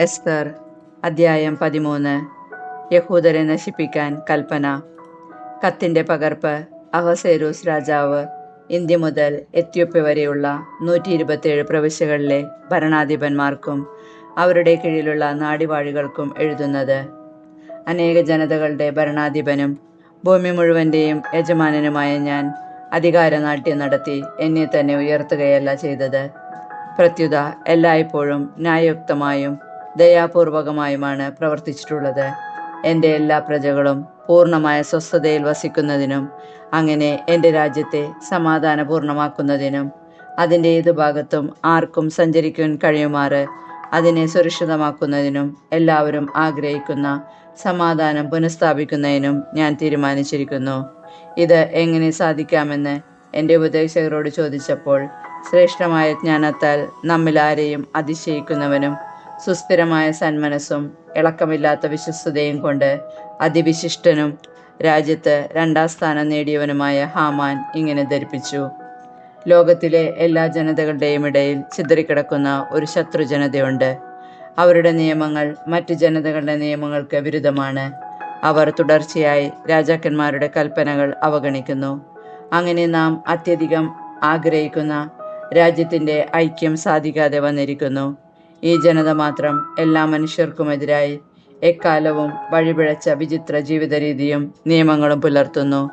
എസ്തർ അദ്ധ്യായം പതിമൂന്ന്. യഹൂദരെ നശിപ്പിക്കാൻ കൽപ്പന. കത്തിന്റെ പകർപ്പ് അഹസേരൂസ് രാജാവ് ഇന്ത്യ മുതൽ എത്യോപ്യ വരെയുള്ള നൂറ്റി ഇരുപത്തിയേഴ് പ്രവിശ്യകളിലെ ഭരണാധിപന്മാർക്കും അവരുടെ കീഴിലുള്ള നാടിവാഴികൾക്കും എഴുതുന്നത്. അനേക ജനതകളുടെ ഭരണാധിപനും ഭൂമി മുഴുവന്റെയും യജമാനനുമായ ഞാൻ അധികാരനാട്യം നടത്തി എന്നെ തന്നെ ഉയർത്തുകയല്ല ചെയ്തത്. പ്രത്യുത എല്ലായ്പ്പോഴും ന്യായയുക്തമായും ദയാപൂർവകമായുമാണ് പ്രവർത്തിച്ചിട്ടുള്ളത്. എന്റെ എല്ലാ പ്രജകളും പൂർണമായ സ്വസ്ഥതയിൽ വസിക്കുന്നതിനും അങ്ങനെ എന്റെ രാജ്യത്തെ സമാധാനപൂർണമാക്കുന്നതിനും അതിന്റെ ഏതു ഭാഗത്തും ആർക്കും സഞ്ചരിക്കാൻ കഴിയുമാറ് അതിനെ സുരക്ഷിതമാക്കുന്നതിനും എല്ലാവരും ആഗ്രഹിക്കുന്ന സമാധാനം പുനഃസ്ഥാപിക്കുന്നതിനും ഞാൻ തീരുമാനിച്ചിരിക്കുന്നു. ഇത് എങ്ങനെ സാധിക്കാമെന്ന് എന്റെ ഉപദേശകരോട് ചോദിച്ചപ്പോൾ ശ്രേഷ്ഠമായ ജ്ഞാനത്താൽ നമ്മിലാരെയും അതിശയിക്കുന്നവനും സുസ്ഥിരമായ സന്മനസ്സും ഇളക്കമില്ലാത്ത വിശ്വസ്തതയും കൊണ്ട് അതിവിശിഷ്ടനും രാജ്യത്ത് രണ്ടാം സ്ഥാനം നേടിയവനുമായ ഹാമാൻ ഇങ്ങനെ ധരിപ്പിച്ചു. ലോകത്തിലെ എല്ലാ ജനതകളുടെയും ഇടയിൽ ചിതറിക്കിടക്കുന്ന ഒരു ശത്രു ജനതയുണ്ട്. അവരുടെ നിയമങ്ങൾ മറ്റ് ജനതകളുടെ നിയമങ്ങൾക്ക് വിരുദ്ധമാണ്. അവർ തുടർച്ചയായി രാജാക്കന്മാരുടെ കൽപ്പനകൾ അവഗണിക്കുന്നു. അങ്ങനെ നാം അത്യധികം ആഗ്രഹിക്കുന്ന രാജ്യത്തിന്റെ ഐക്യം സാധിക്കാതെ വന്നിരിക്കുന്നു. ഈ ജനത മാത്രം എല്ലാ മനുഷ്യർക്കുമെതിരായി എക്കാലവും വഴിപിഴച്ച വിചിത്ര ജീവിത രീതിയും നിയമങ്ങളും പുലർത്തുന്നു.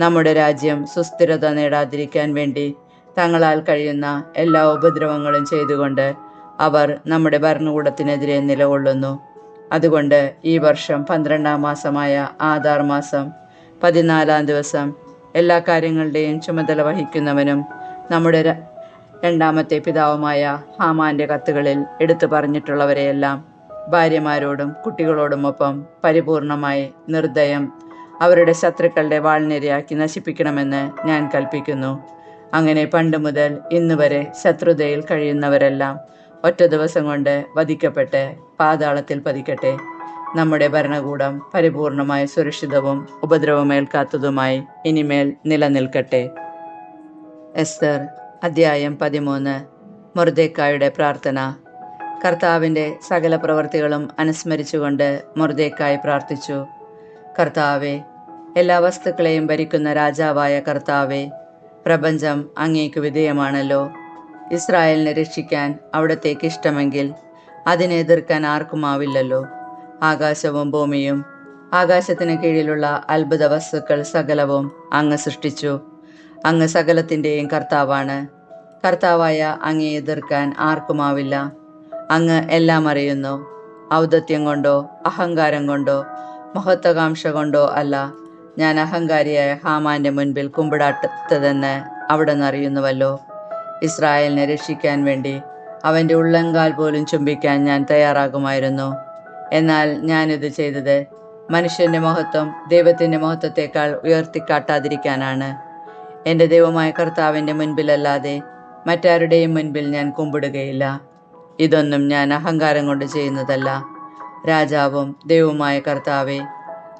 നമ്മുടെ രാജ്യം സുസ്ഥിരത നേടാതിരിക്കാൻ വേണ്ടി തങ്ങളാൽ കഴിയുന്ന എല്ലാ ഉപദ്രവങ്ങളും ചെയ്തുകൊണ്ട് അവർ നമ്മുടെ ഭരണകൂടത്തിനെതിരെ നിലകൊള്ളുന്നു. അതുകൊണ്ട് ഈ വർഷം പന്ത്രണ്ടാം മാസമായ ആധാർ മാസം പതിനാലാം ദിവസം എല്ലാ കാര്യങ്ങളുടെയും ചുമതല വഹിക്കുന്നവനും നമ്മുടെ രണ്ടാമത്തെ പിതാവുമായ ഹാമാന്റെ കത്തുകളിൽ എടുത്തു പറഞ്ഞിട്ടുള്ളവരെയെല്ലാം ഭാര്യമാരോടും കുട്ടികളോടുമൊപ്പം പരിപൂർണമായി നിർദ്ദയം അവരുടെ ശത്രുക്കളുടെ വാൾനിരയാക്കി നശിപ്പിക്കണമെന്ന് ഞാൻ കൽപ്പിക്കുന്നു. അങ്ങനെ പണ്ട് മുതൽ ഇന്ന് വരെ ശത്രുതയിൽ കഴിയുന്നവരെല്ലാം ഒറ്റ ദിവസം കൊണ്ട് വധിക്കപ്പെട്ട് പാതാളത്തിൽ പതിക്കട്ടെ. നമ്മുടെ ഭരണകൂടം പരിപൂർണമായി സുരക്ഷിതവും ഉപദ്രവമേൽക്കാത്തതുമായി ഇനിമേൽ നിലനിൽക്കട്ടെ. എസ്തർ അദ്ധ്യായം പതിമൂന്ന്. മൊർദേക്കായുടെ പ്രാർത്ഥന. കർത്താവിന്റെ സകല പ്രവൃത്തികളും അനുസ്മരിച്ചുകൊണ്ട് മൊർദേക്കായി പ്രാർത്ഥിച്ചു. കർത്താവെ എല്ലാ വസ്തുക്കളെയും ഭരിക്കുന്ന രാജാവായ കർത്താവെ പ്രപഞ്ചം അങ്ങേക്ക് വിധേയമാണല്ലോ. ഇസ്രായേലിനെ രക്ഷിക്കാൻ അവിടത്തേക്ക് ഇഷ്ടമെങ്കിൽ അതിനെ എതിർക്കാൻ ആർക്കുമാവില്ലല്ലോ ആകാശവും ഭൂമിയും ആകാശത്തിന് കീഴിലുള്ള അത്ഭുത വസ്തുക്കൾ സകലവും അങ്ങ് സൃഷ്ടിച്ചു. അങ്ങ് സകലത്തിന്റെയും കർത്താവാണ്. കർത്താവായ അങ്ങയെ എതിർക്കാൻ ആർക്കുമാവില്ല അങ്ങ് എല്ലാം അറിയുന്നു. ഔദത്യം കൊണ്ടോ അഹങ്കാരം കൊണ്ടോ മഹത്വകാംക്ഷ കൊണ്ടോ അല്ല. ഞാൻ അഹങ്കാരിയായ ഹാമാന്റെ മുൻപിൽ കുമ്പിടാത്തതെന്ന് അവിടെ നിന്ന് അറിയുന്നുവല്ലോ. ഇസ്രായേലിനെ രക്ഷിക്കാൻ വേണ്ടി അവന്റെ ഉള്ളങ്കാൽ പോലും ചുംബിക്കാൻ ഞാൻ തയ്യാറാകുമായിരുന്നു. എന്നാൽ ഞാനിത് ചെയ്തത് മനുഷ്യന്റെ മഹത്വം ദൈവത്തിന്റെ മഹത്വത്തേക്കാൾ ഉയർത്തിക്കാട്ടാതിരിക്കാനാണ്. എന്റെ ദൈവമായ കർത്താവിന്റെ മുൻപിലല്ലാതെ മറ്റാരുടെയും മുൻപിൽ ഞാൻ കുമ്പിടുകയില്ല. ഇതൊന്നും ഞാൻ അഹങ്കാരം കൊണ്ട് ചെയ്യുന്നതല്ല. രാജാവും ദൈവവുമായ കർത്താവെ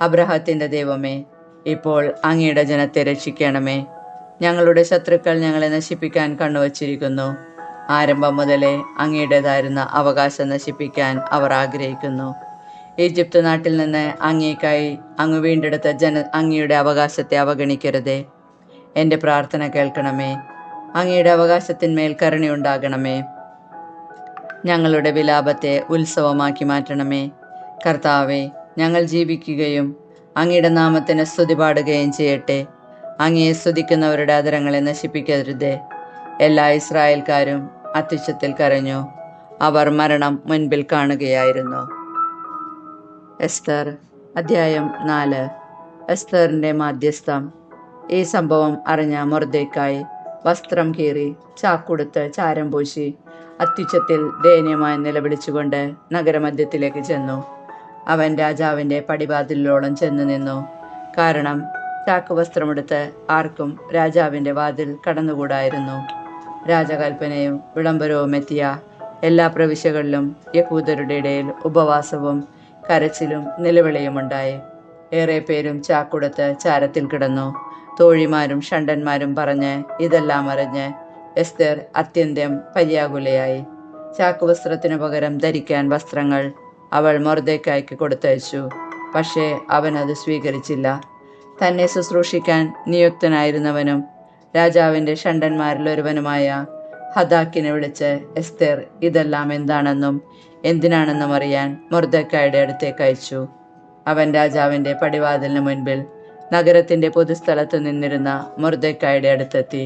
അബ്രഹത്തിന്റെ ദൈവമേ ഇപ്പോൾ അങ്ങയുടെ ജനത്തെ രക്ഷിക്കണമേ. ഞങ്ങളുടെ ശത്രുക്കൾ ഞങ്ങളെ നശിപ്പിക്കാൻ കണ്ണുവച്ചിരിക്കുന്നു. ആരംഭം മുതലേ അങ്ങയുടേതായിരുന്ന അവകാശം നശിപ്പിക്കാൻ അവർ ആഗ്രഹിക്കുന്നു. ഈജിപ്ത് നാട്ടിൽ നിന്ന് അങ്ങേക്കായി അങ്ങ് വീണ്ടെടുത്ത ജന അങ്ങയുടെ അവകാശത്തെ അവഗണിക്കരുതേ. എന്റെ പ്രാർത്ഥന കേൾക്കണമേ. അങ്ങയുടെ അവകാശത്തിന്മേൽ കരുണയുണ്ടാകണമേ. ഞങ്ങളുടെ വിലാപത്തെ ഉത്സവമാക്കി മാറ്റണമേ. കർത്താവെ ഞങ്ങൾ ജീവിക്കുകയും അങ്ങയുടെ നാമത്തിന് സ്തുതി പാടുകയും ചെയ്യട്ടെ. അങ്ങയെ സ്തുതിക്കുന്നവരുടെ അതരങ്ങളെ നശിപ്പിക്കരുതേ. എല്ലാ ഇസ്രായേൽക്കാരും അത്യുച്ചത്തിൽ കരഞ്ഞു. അവർ മരണം മുൻപിൽ കാണുകയായിരുന്നു. എസ്തർ അധ്യായം നാല്. എസ്തറിന്റെ മാധ്യസ്ഥം. ഈ സംഭവം അറിഞ്ഞ മൊർദേക്കായി വസ്ത്രം കീറി ചാക്കുടുത്ത് ചാരം പൂശി അത്യുച്ചത്തിൽ ദയനീയമായി നിലവിളിച്ചുകൊണ്ട് നഗരമധ്യത്തിലേക്ക് ചെന്നു. അവൻ രാജാവിന്റെ പടിവാതിലോളം ചെന്നു നിന്നു. കാരണം ചാക്കുവസ്ത്രമെടുത്ത് ആർക്കും രാജാവിന്റെ വാതിൽ കടന്നുകൂടായിരുന്നു. രാജകൽപ്പനയും വിളംബരവും എത്തിയ എല്ലാ പ്രവിശ്യകളിലും യഹൂദരുടെ ഇടയിൽ ഉപവാസവും കരച്ചിലും നിലവിളിയുമുണ്ടായി. ഏറെ പേരും ചാക്കുടത്ത് ചാരത്തിൽ കിടന്നു. തോഴിമാരും ഷണ്ടന്മാരും പറഞ്ഞ് ഇതെല്ലാം അറിഞ്ഞ് എസ്തർ അത്യന്തം പര്യാകുലയായി. ചാക്കുവസ്ത്രത്തിനു പകരം ധരിക്കാൻ വസ്ത്രങ്ങൾ അവൾ മൊർദേക്കായ്ക്ക് കൊടുത്തയച്ചു. പക്ഷേ അവൻ അത് സ്വീകരിച്ചില്ല. തന്നെ ശുശ്രൂഷിക്കാൻ നിയുക്തനായിരുന്നവനും രാജാവിന്റെ ഷണ്ടന്മാരിലൊരുവനുമായ ഹദാക്കിനെ വിളിച്ച് എസ്തേർ ഇതെല്ലാം എന്താണെന്നും എന്തിനാണെന്നും അറിയാൻ മൊർദക്കായുടെ അടുത്തേക്ക് അയച്ചു. അവൻ രാജാവിന്റെ പടിവാതിലിന് മുൻപിൽ നഗരത്തിന്റെ പൊതുസ്ഥലത്ത് നിന്നിരുന്ന മുർദക്കായുടെ അടുത്തെത്തി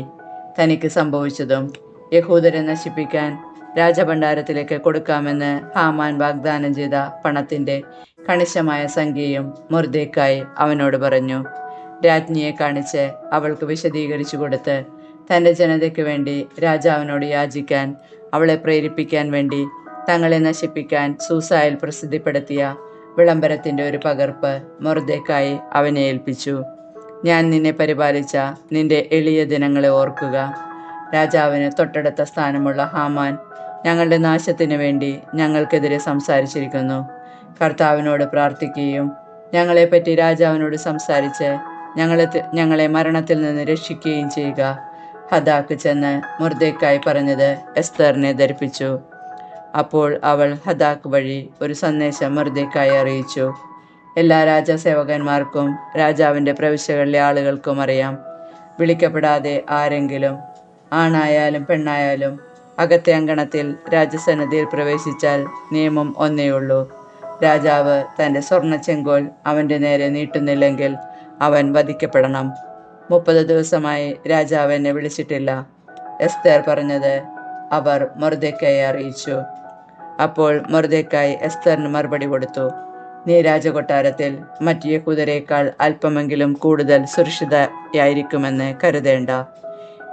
തനിക്ക് സംഭവിച്ചതും യഹൂദരെ നശിപ്പിക്കാൻ രാജഭണ്ഡാരത്തിലേക്ക് കൊടുക്കാമെന്ന് ഹാമാൻ വാഗ്ദാനം ചെയ്ത പണത്തിന്റെ കണിശമായ സംഖ്യയും മുർദേക്കായി അവനോട് പറഞ്ഞു. രാജ്ഞിയെ കാണിച്ച് അവൾക്ക് വിശദീകരിച്ചു കൊടുത്ത് തന്റെ ജനതയ്ക്ക് വേണ്ടി രാജാവിനോട് യാചിക്കാൻ അവളെ പ്രേരിപ്പിക്കാൻ വേണ്ടി തങ്ങളെ നശിപ്പിക്കാൻ സൂസായിൽ പ്രസിദ്ധിപ്പെടുത്തിയ വിളംബരത്തിന്റെ ഒരു പകർപ്പ് മൊർദേക്കായി അവനെ ഏൽപ്പിച്ചു. ഞാൻ നിന്നെ പരിപാലിച്ച നിന്റെ എളിയ ദിനങ്ങളെ ഓർക്കുക. രാജാവിന് തൊട്ടടുത്ത സ്ഥാനമുള്ള ഹാമാൻ ഞങ്ങളുടെ നാശത്തിന് വേണ്ടി ഞങ്ങൾക്കെതിരെ സംസാരിച്ചിരിക്കുന്നു. കർത്താവിനോട് പ്രാർത്ഥിക്കുകയും ഞങ്ങളെപ്പറ്റി രാജാവിനോട് സംസാരിച്ച് ഞങ്ങളെ ഞങ്ങളെ മരണത്തിൽ നിന്ന് രക്ഷിക്കുകയും ചെയ്യുക. ഹദാക്ക് ചെന്ന് മുർദേക്കായി പറഞ്ഞത് എസ്തറിനെ ധരിപ്പിച്ചു. അപ്പോൾ അവൾ ഹദാക്ക് വഴി ഒരു സന്ദേശം മുർദേക്കായി അറിയിച്ചു. എല്ലാ രാജസേവകന്മാർക്കും രാജാവിന്റെ പ്രവിശ്യകളിലെ ആളുകൾക്കും അറിയാം. വിളിക്കപ്പെടാതെ ആരെങ്കിലും ആണായാലും പെണ്ണായാലും അകത്തെ അങ്കണത്തിൽ രാജസന്നദ്ധിയിൽ പ്രവേശിച്ചാൽ നിയമം ഒന്നേയുള്ളൂ രാജാവ് തന്റെ സ്വർണ ചെങ്കോൽ അവന്റെ നേരെ നീട്ടുന്നില്ലെങ്കിൽ അവൻ വധിക്കപ്പെടണം. മുപ്പത് ദിവസമായി രാജാവ് എന്നെ വിളിച്ചിട്ടില്ല. എസ്തേർ പറഞ്ഞത് അവർ മൊർദേക്കായി അറിയിച്ചു. അപ്പോൾ മൊർദേക്കായി എസ്തറിന് മറുപടി കൊടുത്തു. നീ രാജകൊട്ടാരത്തിൽ മറ്റു യഹൂദരേക്കാൾ അല്പമെങ്കിലും കൂടുതൽ സുരക്ഷിതയായിരിക്കുമെന്ന് കരുതേണ്ട.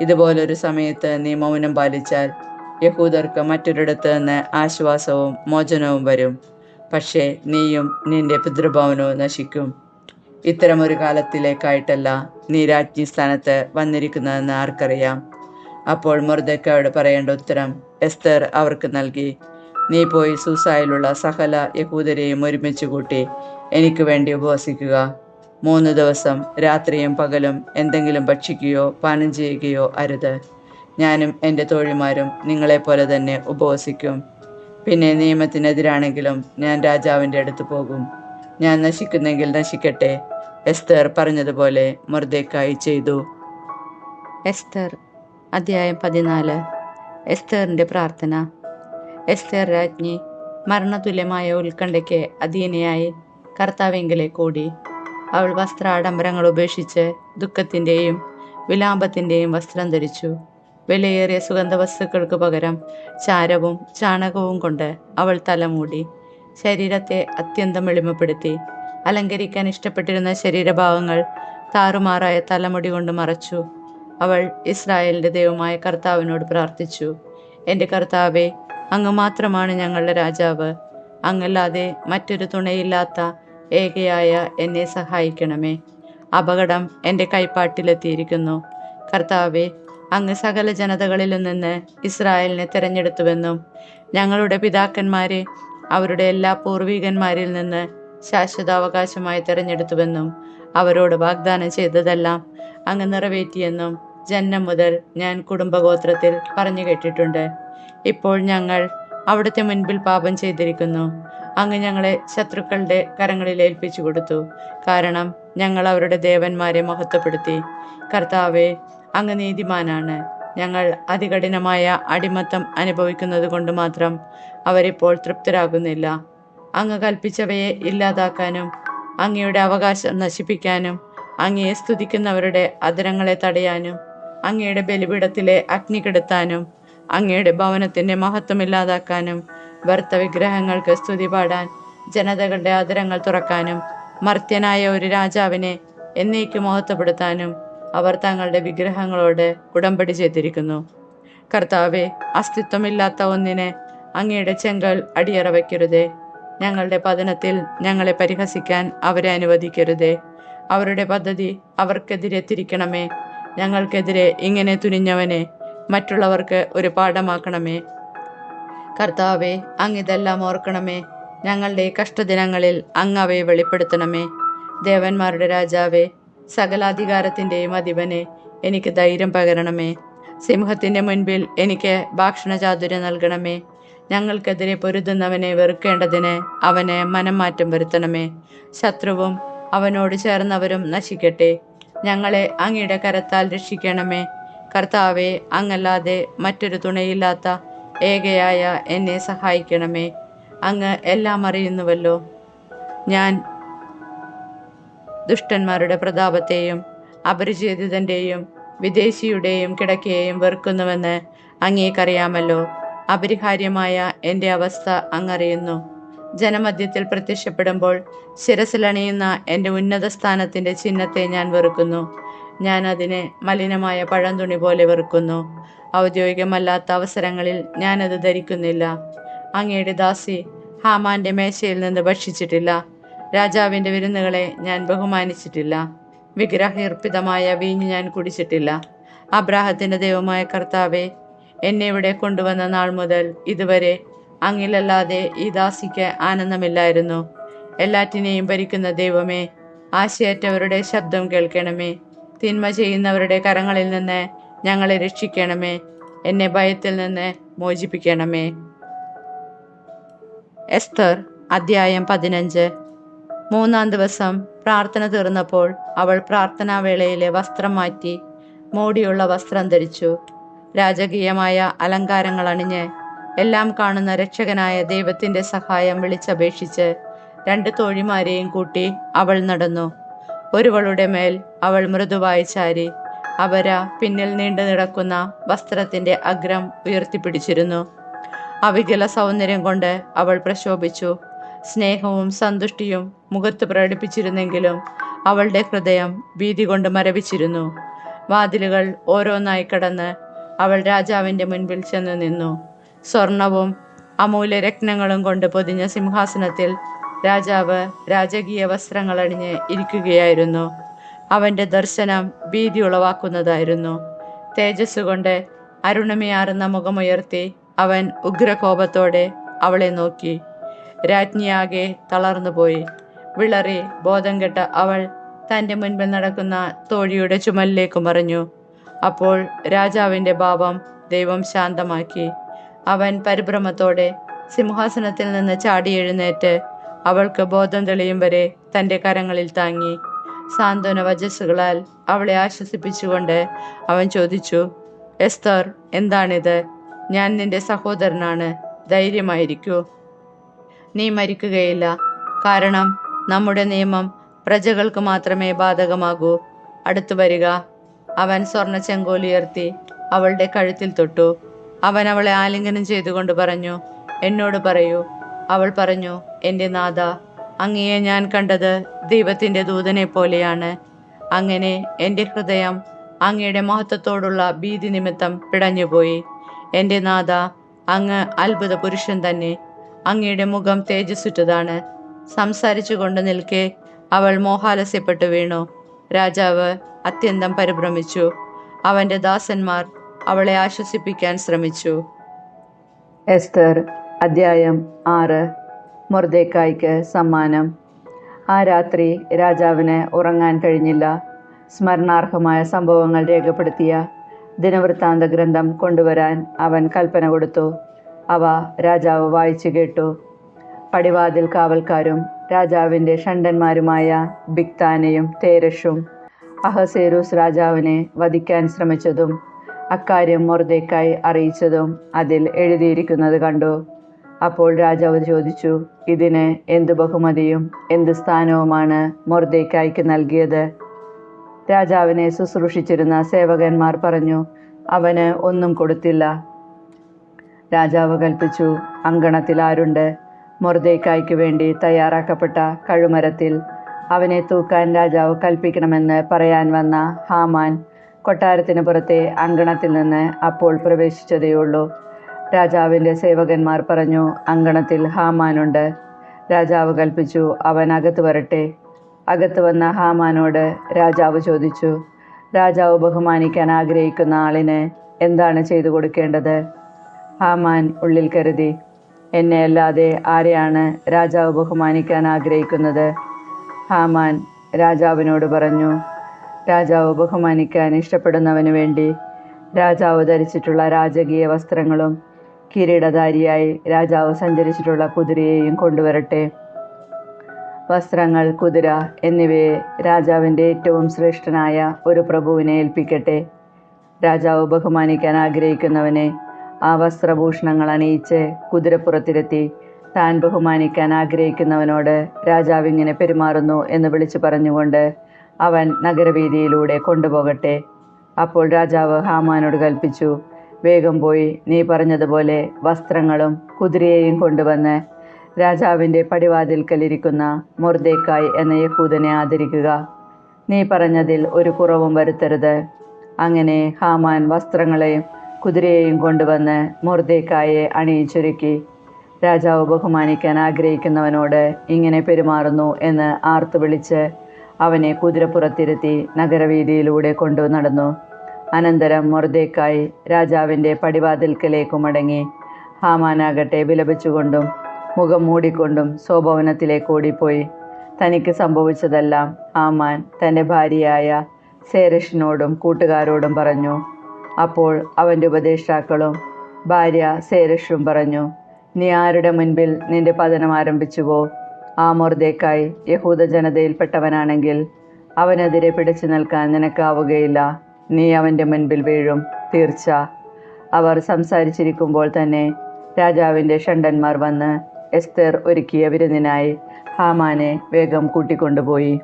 ഇതുപോലൊരു സമയത്ത് നീ മൗനം പാലിച്ചാൽ യഹൂദർക്ക് മറ്റൊരിടത്ത് നിന്ന് ആശ്വാസവും മോചനവും വരും. പക്ഷേ നീയും നിന്റെ പിതൃഭവനവും നശിക്കും. ഇത്തരമൊരു കാലത്തിലേക്കായിട്ടല്ല നീ രാജ്ഞി സ്ഥാനത്ത് വന്നിരിക്കുന്നതെന്ന് ആർക്കറിയാം? അപ്പോൾ മുർദക്കയോട് പറയേണ്ട ഉത്തരം എസ്തർ അവർക്ക് നൽകി. നീ പോയി സൂസായിലുള്ള സകല യഹൂദരെയും ഒരുമിച്ച് കൂട്ടി എനിക്ക് വേണ്ടി ഉപവസിക്കുക. മൂന്ന് ദിവസം രാത്രിയും പകലും എന്തെങ്കിലും ഭക്ഷിക്കുകയോ പാനം ചെയ്യുകയോ അരുത്. ഞാനും എന്റെ തോഴിമാരും നിങ്ങളെപ്പോലെ തന്നെ ഉപവസിക്കും. പിന്നെ നിയമത്തിനെതിരാണെങ്കിലും ഞാൻ രാജാവിന്റെ അടുത്ത് പോകും. ഞാൻ നശിക്കുന്നെങ്കിൽ നശിക്കട്ടെ എസ്തർ പറഞ്ഞതുപോലെ മൊർദേക്കായി ചെയ്തു. എസ്തർ അധ്യായം പതിനാല്. എസ്തറിന്റെ പ്രാർത്ഥന. എസ്തർ രാജ്ഞി മരണതുല്യമായ ഉത്കണ്ഠയ്ക്ക് അധീനയായി കർത്താവെങ്കിലേക്ക് ഓടി അവൾ വസ്ത്ര ആഡംബരങ്ങൾ ഉപേക്ഷിച്ച് ദുഃഖത്തിന്റെയും വിലാപത്തിന്റെയും വസ്ത്രം ധരിച്ചു. വിലയേറിയ സുഗന്ധ വസ്തുക്കൾക്ക് പകരം ചാരവും ചാണകവും കൊണ്ട് അവൾ തലമൂടി ശരീരത്തെ അത്യന്തം എളിമപ്പെടുത്തി. അലങ്കരിക്കാൻ ഇഷ്ടപ്പെട്ടിരുന്ന ശരീരഭാഗങ്ങൾ താറുമാറായ തലമുടി കൊണ്ട് മറച്ചു. അവൾ ഇസ്രായേലിന്റെ ദൈവമായ കർത്താവിനോട് പ്രാർത്ഥിച്ചു. എന്റെ കർത്താവെ അങ്ങ് മാത്രമാണ് ഞങ്ങളുടെ രാജാവ്. അങ്ങല്ലാതെ മറ്റൊരു തുണയില്ലാത്ത ഏകയായ എന്നെ സഹായിക്കണമേ. അപകടം എന്റെ കൈപ്പാട്ടിലെത്തിയിരിക്കുന്നു. കർത്താവെ അങ്ങ് സകല ജനതകളിൽ നിന്ന് ഇസ്രായേലിനെ തിരഞ്ഞെടുത്തുവെന്നും ഞങ്ങളുടെ പിതാക്കന്മാരെ അവരുടെ എല്ലാ പൂർവികന്മാരിൽ നിന്ന് ശാശ്വതാവകാശമായി തിരഞ്ഞെടുത്തുവെന്നും അവരോട് വാഗ്ദാനം ചെയ്തതെല്ലാം അങ്ങ് നിറവേറ്റിയെന്നും ജന്മം മുതൽ ഞാൻ കുടുംബഗോത്രത്തിൽ പറഞ്ഞു കേട്ടിട്ടുണ്ട്. ഇപ്പോൾ ഞങ്ങൾ അവിടുത്തെ മുൻപിൽ പാപം ചെയ്തിരിക്കുന്നു. അങ്ങ് ഞങ്ങളെ ശത്രുക്കളുടെ കരങ്ങളിൽ ഏൽപ്പിച്ചു കൊടുത്തു. കാരണം ഞങ്ങൾ അവരുടെ ദേവന്മാരെ മഹത്വപ്പെടുത്തി. കർത്താവെ അങ്ങ് നീതിമാനാണ്. ഞങ്ങൾ അതികഠിനമായ അടിമത്തം അനുഭവിക്കുന്നത് കൊണ്ട് മാത്രം അവരിപ്പോൾ തൃപ്തരാകുന്നില്ല. അങ്ങ് കൽപ്പിച്ചവയെ ഇല്ലാതാക്കാനും അങ്ങയുടെ അവകാശം നശിപ്പിക്കാനും അങ്ങയെ സ്തുതിക്കുന്നവരുടെ അതിരങ്ങളെ തടയാനും അങ്ങയുടെ ബലിപീഠത്തിലെ അഗ്നി കെടുത്താനും അങ്ങയുടെ ഭവനത്തിന്റെ മഹത്വം ഇല്ലാതാക്കാനും വ്യർത്ഥ വിഗ്രഹങ്ങൾക്ക് സ്തുതി പാടാൻ ജനതകളുടെ ആദരങ്ങൾ തുറക്കാനും മർത്യനായ ഒരു രാജാവിനെ എന്നേക്ക് മഹത്വപ്പെടുത്താനും അവർ തങ്ങളുടെ വിഗ്രഹങ്ങളോട് ഉടമ്പടി ചെയ്തിരിക്കുന്നു. കർത്താവെ അസ്തിത്വമില്ലാത്ത ഒന്നിനെ അങ്ങയുടെ ചെങ്കൽ അടിയറ വയ്ക്കരുതേ. ഞങ്ങളുടെ പതനത്തിൽ ഞങ്ങളെ പരിഹസിക്കാൻ അവരെ അനുവദിക്കരുതേ. അവരുടെ പദ്ധതി അവർക്കെതിരെ തിരിക്കണമേ. ഞങ്ങൾക്കെതിരെ ഇങ്ങനെ തുനിഞ്ഞവനെ മറ്റുള്ളവർക്ക് ഒരു പാഠമാക്കണമേ. കർത്താവെ അങ്ങ് ഇതെല്ലാം ഓർക്കണമേ. ഞങ്ങളുടെ കഷ്ടദിനങ്ങളിൽ അങ്ങ് അവയെ വെളിപ്പെടുത്തണമേ. ദേവന്മാരുടെ രാജാവേ സകലാധികാരത്തിന്റെയും അധിപനെ എനിക്ക് ധൈര്യം പകരണമേ. സിംഹത്തിന്റെ മുൻപിൽ എനിക്ക് ഭാക്ഷണചാതുര്യം നൽകണമേ. ഞങ്ങൾക്കെതിരെ പൊരുതുന്നവനെ വെറുക്കേണ്ടതിന് അവന് മനംമാറ്റം വരുത്തണമേ. ശത്രുവും അവനോട് ചേർന്നവരും നശിക്കട്ടെ. ഞങ്ങളെ അങ്ങയുടെ കരത്താൽ രക്ഷിക്കണമേ. കർത്താവെ അങ്ങല്ലാതെ മറ്റൊരു തുണയില്ലാത്ത ഏകയായ എന്നെ സഹായിക്കണമേ. അങ്ങ് എല്ലാം അറിയുന്നുവല്ലോ. ഞാൻ ദുഷ്ടന്മാരുടെ പ്രതാപത്തെയും അപരിചിതന്റെയും വിദേശിയുടെയും കിടക്കയെയും വെറുക്കുന്നുവെന്ന് അങ്ങേക്കറിയാമല്ലോ. അപരിഹാര്യമായ എന്റെ അവസ്ഥ അങ്ങറിയുന്നു. ജനമധ്യത്തിൽ പ്രത്യക്ഷപ്പെടുമ്പോൾ ശിരസിലണിയുന്ന എന്റെ ഉന്നത സ്ഥാനത്തിന്റെ ചിഹ്നത്തെ ഞാൻ വെറുക്കുന്നു. ഞാൻ അതിനെ മലിനമായ പഴം തുണി പോലെ വെറുക്കുന്നു. ഔദ്യോഗികമല്ലാത്ത അവസരങ്ങളിൽ ഞാനത് ധരിക്കുന്നില്ല. അങ്ങയുടെ ദാസി ഹാമാന്റെ മേശയിൽ നിന്ന് ഭക്ഷിച്ചിട്ടില്ല. രാജാവിന്റെ വിരുന്നുകളെ ഞാൻ ബഹുമാനിച്ചിട്ടില്ല. വിഗ്രഹീർപ്പിതമായ വീഞ്ഞ് ഞാൻ കുടിച്ചിട്ടില്ല. അബ്രാഹത്തിന്റെ ദൈവമായ കർത്താവെ എന്നെ ഇവിടെ കൊണ്ടുവന്ന നാൾ മുതൽ ഇതുവരെ അങ്ങിലല്ലാതെ ഈ ദാസിക്ക് ആനന്ദമില്ലായിരുന്നു. എല്ലാറ്റിനെയും ഭരിക്കുന്ന ദൈവമേ ആശയറ്റവരുടെ ശബ്ദം കേൾക്കണമേ. തിന്മ ചെയ്യുന്നവരുടെ കരങ്ങളിൽ നിന്ന് ഞങ്ങളെ രക്ഷിക്കണമേ. എന്നെ ഭയത്തിൽ നിന്ന് മോചിപ്പിക്കണമേ. എസ്തർ അധ്യായം പതിനഞ്ച്. മൂന്നാം ദിവസം പ്രാർത്ഥന തീർന്നപ്പോൾ അവൾ പ്രാർത്ഥനാവേളയിലെ വസ്ത്രം മാറ്റി മോടിയുള്ള വസ്ത്രം ധരിച്ചു. രാജകീയമായ അലങ്കാരങ്ങൾ അണിഞ്ഞ് എല്ലാം കാണുന്ന രക്ഷകനായ ദൈവത്തിന്റെ സഹായം വിളിച്ചപേക്ഷിച്ച് രണ്ട് തോഴിമാരെയും കൂട്ടി അവൾ നടന്നു. ഒരുവളുടെ മേൽ അവൾ മൃദുവായി ചാരി. അവര പിന്നിൽ നീണ്ടു നടക്കുന്ന വസ്ത്രത്തിന്റെ അഗ്രം ഉയർത്തിപ്പിടിച്ചിരുന്നു. അവികല സൗന്ദര്യം കൊണ്ട് അവൾ പ്രശോഭിച്ചു. സ്നേഹവും സന്തുഷ്ടിയും മുഖത്ത് പ്രകടിപ്പിച്ചിരുന്നെങ്കിലും അവളുടെ ഹൃദയം ഭീതി കൊണ്ട് മരവിച്ചിരുന്നു. വാതിലുകൾ ഓരോന്നായി കടന്ന് അവൾ രാജാവിന്റെ മുൻപിൽ ചെന്ന് നിന്നു. സ്വർണവും അമൂല്യരത്നങ്ങളും കൊണ്ട് പൊതിഞ്ഞ സിംഹാസനത്തിൽ രാജാവ് രാജകീയ വസ്ത്രങ്ങൾ അണിഞ്ഞ് ഇരിക്കുകയായിരുന്നു. അവന്റെ ദർശനം ഭീതി ഉളവാക്കുന്നതായിരുന്നു. തേജസ് കൊണ്ട് അരുണമയാറുന്ന മുഖമുയർത്തി അവൻ ഉഗ്രകോപത്തോടെ അവളെ നോക്കി. രാജ്ഞിയാകെ തളർന്നുപോയി വിളറി ബോധം കെട്ട അവൾ തന്റെ മുൻപിൽ നടക്കുന്ന തോഴിയുടെ ചുമലിലേക്ക് മറിഞ്ഞു. അപ്പോൾ രാജാവിന്റെ ഭാവം ദൈവം ശാന്തമാക്കി. അവൻ പരിഭ്രമത്തോടെ സിംഹാസനത്തിൽ നിന്ന് ചാടി എഴുന്നേറ്റ് അവൾക്ക് ബോധം തെളിയും വരെ തന്റെ കരങ്ങളിൽ താങ്ങി. സാന്ത്വന വജസ്സുകളാൽ അവളെ ആശ്വസിപ്പിച്ചുകൊണ്ട് അവൻ ചോദിച്ചു എസ്തർ എന്താണിത്? ഞാൻ നിന്റെ സഹോദരനാണ്. ധൈര്യമായിരിക്കൂ. നീ മരിക്കുകയില്ല. കാരണം നമ്മുടെ നിയമം പ്രജകൾക്ക് മാത്രമേ ബാധകമാകൂ. അടുത്തു വരിക. അവൻ സ്വർണ ചെങ്കോലുയർത്തി അവളുടെ കഴുത്തിൽ തൊട്ടു. അവൻ അവളെ ആലിംഗനം ചെയ്തുകൊണ്ട് പറഞ്ഞു എന്നോട് പറയൂ അവൾ പറഞ്ഞു എന്റെ നാഥ അങ്ങയെ ഞാൻ കണ്ടത് ദൈവത്തിന്റെ ദൂതനെ പോലെയാണ്. അങ്ങനെ എന്റെ ഹൃദയം അങ്ങയുടെ മഹത്വത്തോടുള്ള ഭീതി നിമിത്തം പിടഞ്ഞുപോയി. എന്റെ നാഥ അങ്ങ് അത്ഭുത പുരുഷൻ തന്നെ. അങ്ങയുടെ മുഖം തേജസ്സുറ്റതാണ്. സംസാരിച്ചു കൊണ്ട് നിൽക്കെ അവൾ മോഹാലസ്യപ്പെട്ടു വീണു. രാജാവ് അത്യന്തം പരിഭ്രമിച്ചു. അവന്റെ ദാസന്മാർ അവളെ ആശ്വസിപ്പിക്കാൻ ശ്രമിച്ചു. എസ്തർ അദ്ധ്യായം ആറ്. മൊർദേക്കായ്ക്ക് സമ്മാനം. ആ രാത്രി രാജാവിന് ഉറങ്ങാൻ കഴിഞ്ഞില്ല. സ്മരണാർഹമായ സംഭവങ്ങൾ രേഖപ്പെടുത്തിയ ദിനവൃത്താന്ത ഗ്രന്ഥം കൊണ്ടുവരാൻ അവൻ കൽപ്പന കൊടുത്തു. അവ രാജാവ് വായിച്ചു കേട്ടു. പടിവാതിൽ കാവൽക്കാരും രാജാവിന്റെ ഷണ്ടന്മാരുമായ ബിക്താനയും തേരഷും അഹസേരൂസ് രാജാവിനെ വധിക്കാൻ ശ്രമിച്ചതും അക്കാര്യം മൊർദേക്കായി അറിയിച്ചതും അതിൽ എഴുതിയിരിക്കുന്നത് കണ്ടു. അപ്പോൾ രാജാവ് ചോദിച്ചു ഇതിന് എന്ത് ബഹുമതിയും എന്ത് സ്ഥാനവുമാണ് മൊർദേക്കായ്ക്ക് നൽകിയത്? രാജാവിനെ ശുശ്രൂഷിച്ചിരുന്ന സേവകന്മാർ പറഞ്ഞു അവന് ഒന്നും കൊടുത്തില്ല. രാജാവ് കൽപ്പിച്ചു അങ്കണത്തിൽ ആരുണ്ട്? മൊർദേക്കായ്ക്ക് വേണ്ടി തയ്യാറാക്കപ്പെട്ട കഴുമരത്തിൽ അവനെ തൂക്കാൻ രാജാവ് കൽപ്പിക്കണമെന്ന് പറയാൻ വന്ന ഹാമാൻ കൊട്ടാരത്തിന് പുറത്തെ അങ്കണത്തിൽ നിന്ന് അപ്പോൾ പ്രവേശിച്ചതേയുള്ളൂ. രാജാവിന്റെ സേവകന്മാർ പറഞ്ഞു അങ്കണത്തിൽ ഹാമാനുണ്ട്. രാജാവ് കൽപ്പിച്ചു അവൻ അകത്ത് വരട്ടെ. അകത്ത് വന്ന ഹാമാനോട് രാജാവ് ചോദിച്ചു രാജാവ് ബഹുമാനിക്കാൻ ആഗ്രഹിക്കുന്ന ആളിന് എന്താണ് ചെയ്തു കൊടുക്കേണ്ടത്? ഹാമാൻ ഉള്ളിൽ കരുതി എന്നെ അല്ലാതെ ആരെയാണ് രാജാവ് ബഹുമാനിക്കാൻ ആഗ്രഹിക്കുന്നത്? ഹാമാൻ രാജാവിനോട് പറഞ്ഞു രാജാവ് ബഹുമാനിക്കാൻ ഇഷ്ടപ്പെടുന്നവന് വേണ്ടി രാജാവ് ധരിച്ചിട്ടുള്ള രാജകീയ വസ്ത്രങ്ങളും കിരീടധാരിയായി രാജാവ് സഞ്ചരിച്ചിട്ടുള്ള കുതിരയെയും കൊണ്ടുവരട്ടെ. വസ്ത്രങ്ങൾ കുതിര എന്നിവയെ രാജാവിന്റെ ഏറ്റവും ശ്രേഷ്ഠനായ ഒരു പ്രഭുവിനെ ഏൽപ്പിക്കട്ടെ. രാജാവ് ബഹുമാനിക്കാൻ ആഗ്രഹിക്കുന്നവനെ ആ വസ്ത്രഭൂഷണങ്ങൾ അണിയിച്ച് കുതിരപ്പുറത്തിരുത്തി താൻ ബഹുമാനിക്കാൻ ആഗ്രഹിക്കുന്നവനോട് രാജാവ് ഇങ്ങനെ പെരുമാറുന്നു എന്ന് വിളിച്ചു പറഞ്ഞുകൊണ്ട് അവൻ നഗരവീതിയിലൂടെ കൊണ്ടുപോകട്ടെ. അപ്പോൾ രാജാവ് ഹാമാനോട് കൽപ്പിച്ചു വേഗം പോയി. നീ പറഞ്ഞതുപോലെ വസ്ത്രങ്ങളും കുതിരയെയും കൊണ്ടുവന്ന് രാജാവിന്റെ പടിവാതിൽക്കലിരിക്കുന്ന മുർദേക്കായ് എന്ന യഹൂദനെ ആദരിക്കുക. നീ പറഞ്ഞതിൽ ഒരു കുറവും വരുത്തരുത്. അങ്ങനെ ഹാമാൻ വസ്ത്രങ്ങളെയും കുതിരയെയും കൊണ്ടുവന്ന് മുർദേക്കായെ അണിയിച്ചൊരുക്കി. രാജാവ് ബഹുമാനിക്കാൻ ആഗ്രഹിക്കുന്നവനോട് ഇങ്ങനെ പെരുമാറുന്നു എന്ന് ആർത്തു വിളിച്ച് അവനെ കുതിരപ്പുറത്തിരുത്തി നഗരവീതിയിലൂടെ കൊണ്ടു നടന്നു. അനന്തരം മൊർദേക്കായി രാജാവിന്റെ പടിവാതിൽക്കലേക്ക് മടങ്ങി. ഹാമാനാകട്ടെ വിലപിച്ചുകൊണ്ടും മുഖം മൂടിക്കൊണ്ടും സ്വഭവനത്തിലേക്ക് ഓടിപ്പോയി. തനിക്ക് സംഭവിച്ചതെല്ലാം ഹാമാൻ തന്റെ ഭാര്യയായ സേരഷിനോടും കൂട്ടുകാരോടും പറഞ്ഞു. അപ്പോൾ അവന്റെ ഉപദേഷ്ടാക്കളും ഭാര്യ സേരഷും പറഞ്ഞു നീ ആരുടെ മുൻപിൽ നിന്റെ പതനം ആരംഭിച്ചുവോ? ആ മൊർദേക്കായി യഹൂദ ജനതയിൽപ്പെട്ടവനാണെങ്കിൽ അവനെതിരെ പിടിച്ചു നിൽക്കാൻ നിനക്കാവുകയില്ല. നീ അവന്റെ മുൻപിൽ വീഴും. തീർച്ച. അവർ സംസാരിച്ചിരിക്കുമ്പോൾ തന്നെ രാജാവിന്റെ ഷണ്ടന്മാർ വന്ന് എസ്തർ ഒരുക്കിയ വിരുന്നിനായി ഹാമാനെ വേഗം കൂട്ടിക്കൊണ്ടുപോയി.